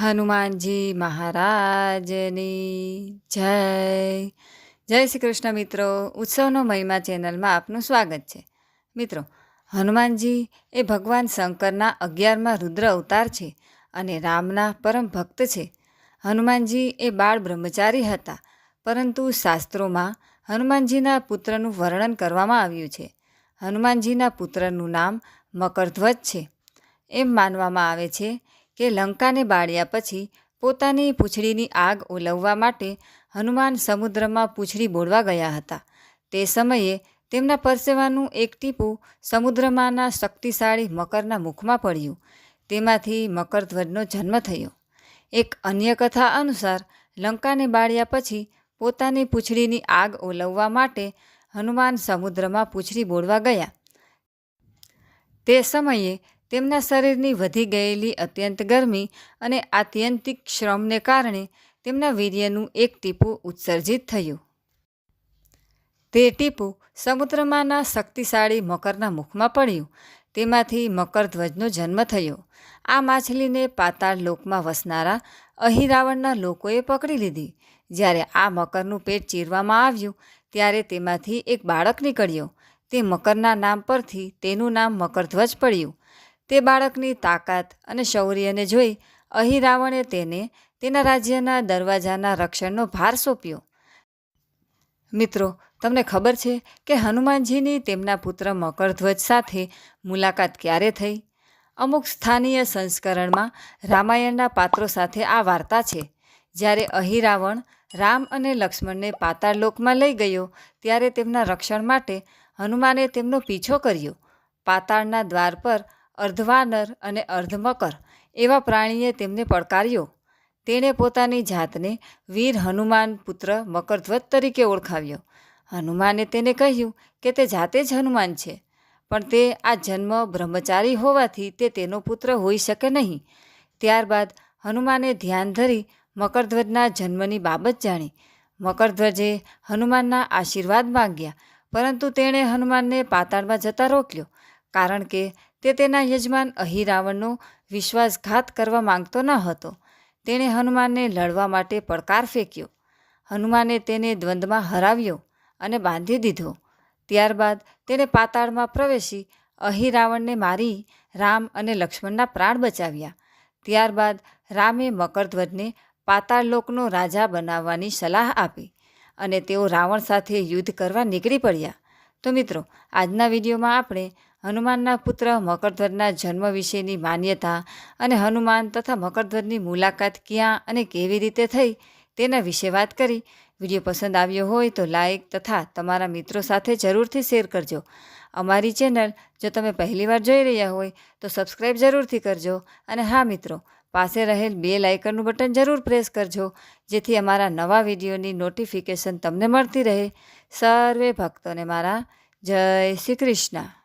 હનુમાનજી મહારાજની જય. જય શ્રી કૃષ્ણ મિત્રો, ઉત્સવનો મહિમા ચેનલમાં આપનું સ્વાગત છે. મિત્રો, હનુમાનજી એ ભગવાન શંકરના અગિયારમાં રુદ્ર અવતાર છે અને રામના પરમ ભક્ત છે. હનુમાનજી એ બાળ બ્રહ્મચારી હતા, પરંતુ શાસ્ત્રોમાં હનુમાનજીના પુત્રનું વર્ણન કરવામાં આવ્યું છે. હનુમાનજીના પુત્રનું નામ મકરધ્વજ છે. એમ માનવામાં આવે છે કે લંકાને બાળ્યા પછી પોતાની પૂંછડીની આગ ઓલવવા માટે હનુમાન સમુદ્રમાં પૂંછડી બોળવા ગયા હતા. તે સમયે તેમના પરસેવાનું એક ટીપું સમુદ્રમાંના શક્તિશાળી મકરના મુખમાં પડ્યું. તેમાંથી મકરધ્વજનો જન્મ થયો. એક અન્ય કથા અનુસાર લંકાને બાળ્યા પછી પોતાની પૂંછડીની આગ ઓલવવા માટે હનુમાન સમુદ્રમાં પૂંછડી બોળવા ગયા. તે સમયે તેમના શરીરની વધી ગયેલી અત્યંત ગરમી અને આત્યંતિક શ્રમને કારણે તેમના વીર્યનું એક ટીપું ઉત્સર્જિત થયું. તે ટીપું સમુદ્રમાંના શક્તિશાળી મકરના મુખમાં પડ્યું. તેમાંથી મકરધ્વજનો જન્મ થયો. આ માછલીને પાતાળ લોકમાં વસનારા અહિરાવણના લોકોએ પકડી લીધી. જ્યારે આ મકરનું પેટ ચીરવામાં આવ્યું, ત્યારે તેમાંથી એક બાળક નીકળ્યો. તે મકરના નામ પરથી તેનું નામ મકરધ્વજ પડ્યું. તે બાળકની તાકાત અને શૌર્યને જોઈ અહિરાવણે તેને તેના રાજ્યના દરવાજાના રક્ષણનો ભાર સોંપ્યો. મિત્રો, તમને ખબર છે કે હનુમાનજીની તેમના પુત્ર મકરધ્વજ સાથે મુલાકાત ક્યારે થઈ? અમુક સ્થાનીય સંસ્કરણમાં રામાયણના પાત્રો સાથે આ વાર્તા છે. જ્યારે અહિરાવણ રામ અને લક્ષ્મણને પાતાળ લોકમાં લઈ ગયો, ત્યારે તેમના રક્ષણ માટે હનુમાને તેમનો પીછો કર્યો. પાતાળના દ્વાર પર અર્ધવાનર અને અર્ધમકર એવા પ્રાણીએ તેમને પડકાર્યો. તેણે પોતાની જાતને વીર હનુમાન પુત્ર મકરધ્વજ તરીકે ઓળખાવ્યો. હનુમાને તેને કહ્યું કે તે જાતે જ હનુમાન છે, પણ તે આ જન્મ બ્રહ્મચારી હોવાથી તે તેનો પુત્ર હોઈ શકે નહીં. ત્યારબાદ હનુમાને ધ્યાન ધરી મકરધ્વજના જન્મની બાબત જાણી. મકરધ્વજે હનુમાનના આશીર્વાદ માંગ્યા, પરંતુ તેણે હનુમાનને પાતાળમાં જતા રોક્યો. કારણ કે તે તેના યજમાન અહિરાવણનો વિશ્વાસઘાત કરવા માંગતો ન હતો. તેણે હનુમાનને લડવા માટે પડકાર ફેંક્યો. હનુમાને તેને દ્વંદ્વમાં હરાવ્યો અને બાંધી દીધો. ત્યારબાદ તેણે પાતાળમાં પ્રવેશી અહિરાવણને મારી રામ અને લક્ષ્મણના પ્રાણ બચાવ્યા. ત્યારબાદ રામે મકરધ્વજને પાતાળ લોકનો રાજા બનાવવાની સલાહ આપી અને તેઓ રાવણ સાથે યુદ્ધ કરવા નીકળી પડ્યા. તો મિત્રો, આજના વિડીયોમાં આપણે હનુમાનના પુત્ર મકરધ્વજના જન્મ વિશેની માન્યતા અને હનુમાન તથા મકરધ્વજની મુલાકાત ક્યાં અને કેવી રીતે થઈ તેના વિશે વાત કરી. વીડિયો પસંદ આવ્યો હોય તો લાઇક તથા તમારા મિત્રો સાથે જરૂરથી શેર કરજો. અમારી ચેનલ જો તમે પહેલીવાર જોઈ રહ્યા હોય તો સબસ્ક્રાઈબ જરૂરથી કરજો. અને હા મિત્રો પાસે રહેલ બે આઇકનનું બટન જરૂર પ્રેસ કરજો, જેથી અમારા નવા વિડીયોની નોટિફિકેશન તમને મળતી રહે. સર્વે ભક્તોને મારા જય શ્રી કૃષ્ણ.